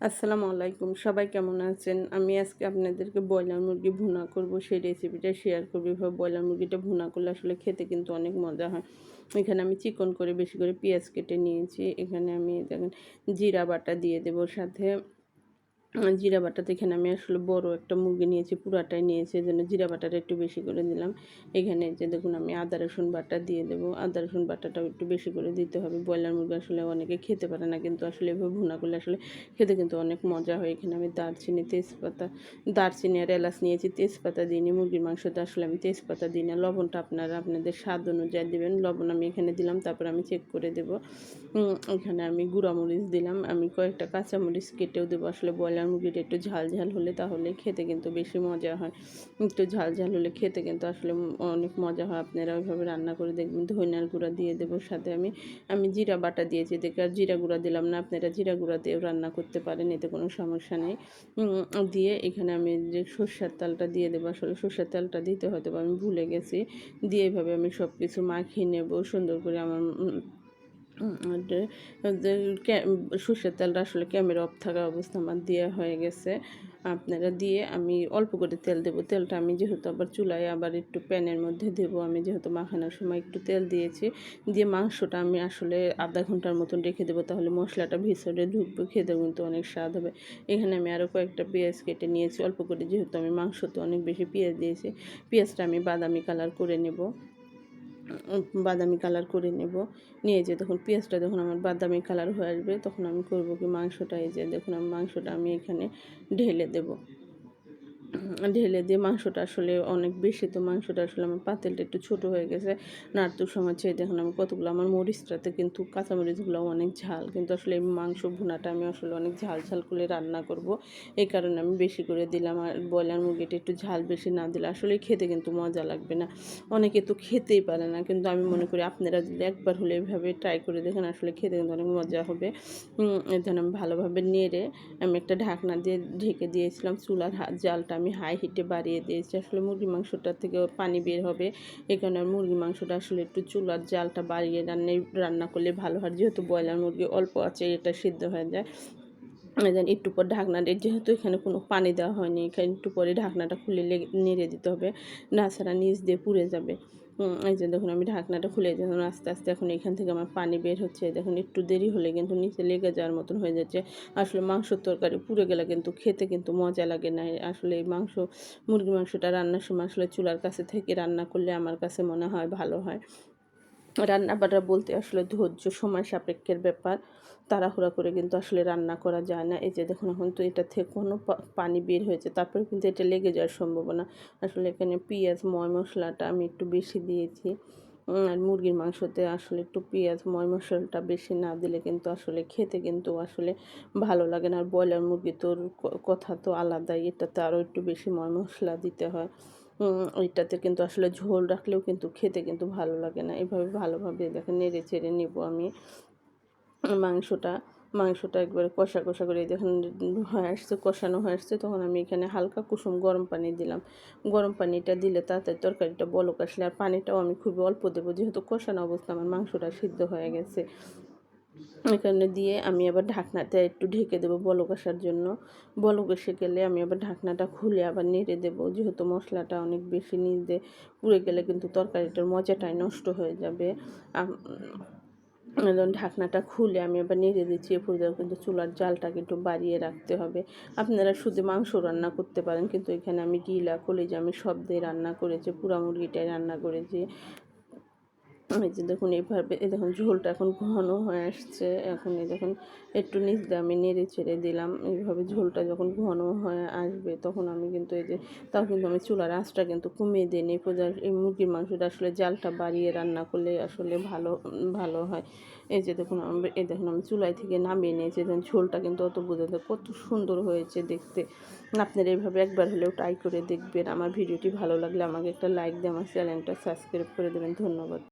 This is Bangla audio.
আসসালামু আলাইকুম। সবাই কেমন আছেন? আমি আজকে আপনাদেরকে ব্রয়লার মুরগি ভুনা করব। সেই রেসিপিটা শেয়ার করব। এভাবে ব্রয়লার মুরগিটা ভুনা করলে আসলে খেতে কিন্তু অনেক মজা হয়। এখানে আমি চিকন করে বেশি করে পেঁয়াজ কেটে নিয়েছি। এখানে আমি দেখেন জিরা বাটা দিয়ে দেবো। সাথে জিরা বাটাতে এখানে আমি আসলে বড় একটা মুরগি নিয়েছি, পুরাটাই নিয়েছি জন্য জিরা বাটাটা একটু বেশি করে দিলাম। এখানে যে দেখুন, আমি আদা, রসুন বাটা দিয়ে দেবো। আদা, রসুন বাটাটাও একটু বেশি করে দিতে হবে। ব্রয়লার মুরগি আসলে অনেকে খেতে পারে না, কিন্তু আসলে এভাবে ভুনা করলে আসলে খেতে কিন্তু অনেক মজা হয়। এখানে আমি দারচিনি, তেজপাতা, দারচিনি আর এলাচ নিয়েছি, তেজপাতা দিইনি মুরগির মাংসতে আসলে আমি তেজপাতা দিই না। লবণটা আপনারা, আপনাদের স্বাদ অনুযায়ী দেবেন। লবণ আমি এখানে দিলাম, তারপর আমি চেক করে দেবো। এখানে আমি গুঁড়ামরিচ দিলাম। আমি কয়েকটা কাঁচামরিচ কেটেও দেবো। আসলে ব্রয়লার মুরগিটা একটু ঝাল ঝাল হলে তাহলে খেতে কিন্তু বেশি মজা হয়। একটু ঝাল ঝাল হলে খেতে কিন্তু আসলে অনেক মজা হয়। আপনারা ওইভাবে রান্না করে দেখবেন। ধনিয়ার গুঁড়া দিয়ে দেবো সাথে আমি। আমি জিরা বাটা দিয়েছি। দেখে আর জিরা গুঁড়া দিলাম না। আপনারা জিরা গুঁড়া দিয়েও রান্না করতে পারেন। এতে কোনো সমস্যা নেই। দিয়ে এখানে আমি যে সর্ষের তেলটা দিয়ে দেবো। আসলে সর্ষের তেলটা দিতে হয়তো আমি ভুলে গেছি। দিয়ে এভাবে আমি সব কিছু মাখিয়ে নেব। সুন্দর করে আমার সর্ষের তেলটা আসলে ক্যামেরা অফ থাকা অবস্থা আমার দেওয়া হয়ে গেছে। আপনারা দিয়ে আমি অল্প করে তেল দেবো। তেলটা আমি যেহেতু আবার চুলায় আবার একটু প্যানের মধ্যে দেব। আমি যেহেতু মাখানোর সময় একটু তেল দিয়েছি। দিয়ে মাংসটা আমি আসলে আধা ঘণ্টার মতন রেখে দেবো। তাহলে মশলাটা ভিতরে ঢুকবে খেতে কিন্তু অনেক স্বাদ হবে। এখানে আমি আরও কয়েকটা পেঁয়াজ কেটে নিয়েছি। অল্প করে যেহেতু আমি মাংসতে অনেক বেশি পেঁয়াজ দিয়েছি। পেঁয়াজটা আমি বাদামি কালার করে নেব। বাদামি কালার করে নেব। নিয়ে যে তখন পেঁয়াজটা যখন আমার বাদামি কালার হয়ে আসবে, তখন আমি করব কি মাংসটা, এই যে দেখুন আমি মাংসটা আমি এখানে ঢেলে দেবো। ঢেলে দিয়ে মাংসটা আসলে অনেক বেশি, তো মাংসটা আসলে আমার পাতেলটা একটু ছোট হয়ে গেছে। নাড়তুর সময় চেয়ে দেখুন আমি কতগুলো, আমার মরিচটাতে কিন্তু কাঁচামরিচগুলো অনেক ঝাল, কিন্তু আসলে এই মাংস ভুনাটা আমি আসলে অনেক ঝাল ঝাল করে রান্না করব। এই কারণে আমি বেশি করে দিলাম, আর ব্রয়লার মুরগিটা একটু ঝাল বেশি না দিলে আসলে খেতে কিন্তু মজা লাগবে না। অনেকে তো খেতেই পারে না, কিন্তু আমি মনে করি আপনারা যদি একবার হলে এভাবে ট্রাই করে দেখেন, আসলে খেতে কিন্তু অনেক মজা হবে। এই জন্য আমি ভালোভাবে নেড়ে আমি একটা ঢাকনা দিয়ে ঢেকে দিয়েছিলাম চুলার জালটা আমি হাই হিটে বাড়িয়ে দিয়েছি। আসলে মুরগি মাংসটা থেকে পানি বের হবে। এই কারণে মুরগি মাংসটা আসলে একটু চুলার জালটা বাড়িয়ে রান্না রান্না করলে ভালো হয়। যেহেতু ব্রয়লার মুরগি অল্প আছে, এটা সিদ্ধ হয়ে যায়। দেন একটু পর ঢাকনাটা যেহেতু এখানে কোনো পানি দেওয়া হয়নি, এখানে একটু পরে ঢাকনাটা খুলে নেড়ে দিতে হবে। না ছাড়া নিচ দিয়ে পুড়ে যাবে। এই যে দেখুন আমি ঢাকনাটা খুলে যখন আস্তে আস্তে এখন এখান থেকে আমার পানি বের হচ্ছে। দেখুন একটু দেরি হলে কিন্তু নিচে লেগে যাওয়ার মতন হয়ে যাচ্ছে। আসলে মাংসর তরকারি পুড়ে গেলে কিন্তু খেতে কিন্তু মজা লাগে না। আসলে এই মাংস মুরগি মাংসটা রান্নার সময় আসলে চুলার কাছে থেকে রান্না করলে আমার কাছে মনে হয় ভালো হয়। রান্না বাটা বলতে আসলে ধৈর্য, সময় সাপেক্ষের ব্যাপার। তাড়াহুড়া করে কিন্তু আসলে রান্না করা যায় না। এই যে দেখুন, এখন তো এটা থেকে কোনো পানি বের হয়েছে তারপরে কিন্তু এটা লেগে যাওয়ার সম্ভাবনা। আসলে এখানে পেঁয়াজ, ময় মশলাটা আমি একটু বেশি দিয়েছি। আর মুরগির মাংসতে আসলে একটু পেঁয়াজ, ময় মশলাটা বেশি না দিলে কিন্তু আসলে খেতে কিন্তু আসলে ভালো লাগে না। আর ব্রয়লার মুরগি তোর কথা তো আলাদাই। এটাতে আরও একটু বেশি ময় মশলা দিতে হয়। ওইটাতে কিন্তু আসলে ঝোল রাখলেও কিন্তু খেতে কিন্তু ভালো লাগে না। এভাবে ভালোভাবে দেখেন নেড়ে চেড়ে নেব আমি। মাংসটা মাংসটা একবারে কষা কষা করে যখন হয়ে আসছে, কষানো হয়ে আসছে, তখন আমি এখানে হালকা কুসুম গরম পানি দিলাম। গরম পানিটা দিলে তাড়াতাড়ি তরকারিটা বলক আসলে, আর পানিটাও আমি খুবই অল্প দেবো। যেহেতু কষানো অবস্থা আমার মাংসটা সিদ্ধ হয়ে গেছে। এখানে দিয়ে আমি আবার ঢাকনাতে একটু ঢেকে দেবো বলক আসার জন্য। বলক এসে গেলে আমি আবার ঢাকনাটা খুলে আবার নেড়ে দেবো। যেহেতু মশলাটা অনেক বেশি নিয়ে পুড়ে গেলে কিন্তু তরকারিটার মজাটাই নষ্ট হয়ে যাবে। ঢাকনাটা খুলে আমি আবার নেড়ে দিচ্ছি। এ পর্যায়ে কিন্তু চুলার জালটাকে একটু বাড়িয়ে রাখতে হবে। আপনারা শুধু মাংস রান্না করতে পারেন, কিন্তু এখানে আমি গিলা কলেজে আমি সব দিয়ে রান্না করেছি, পুরা মুরগিটাই রান্না করেছি। এই যে দেখুন, এইভাবে, এই দেখুন, ঝোলটা এখন ঘন হয়ে আসছে। এখন এই দেখুন, একটু নিচ দিয়ে আমি নেড়ে ছেড়ে দিলাম। এইভাবে ঝোলটা যখন ঘন হয়ে আসবে, তখন আমি কিন্তু এই যে, তাও কিন্তু আমি চুলার আঁচটা কিন্তু কমিয়ে দিই নি এই মুরগির মাংসটা আসলে জালটা বাড়িয়ে রান্না করলে আসলে ভালো ভালো হয়। এই যে দেখুন, আমি, এই দেখুন, আমি চুলাই থেকে নামিয়ে নিয়েছি। দেখুন, ঝোলটা কিন্তু অত বোঝাতে কত সুন্দর হয়েছে দেখতে। আপনারা এইভাবে একবার হলেও ট্রাই করে দেখবেন। আমার ভিডিওটি ভালো লাগলে আমাকে একটা লাইক দিয়ে আমার চ্যানেলটা সাবস্ক্রাইব করে দেবেন। ধন্যবাদ।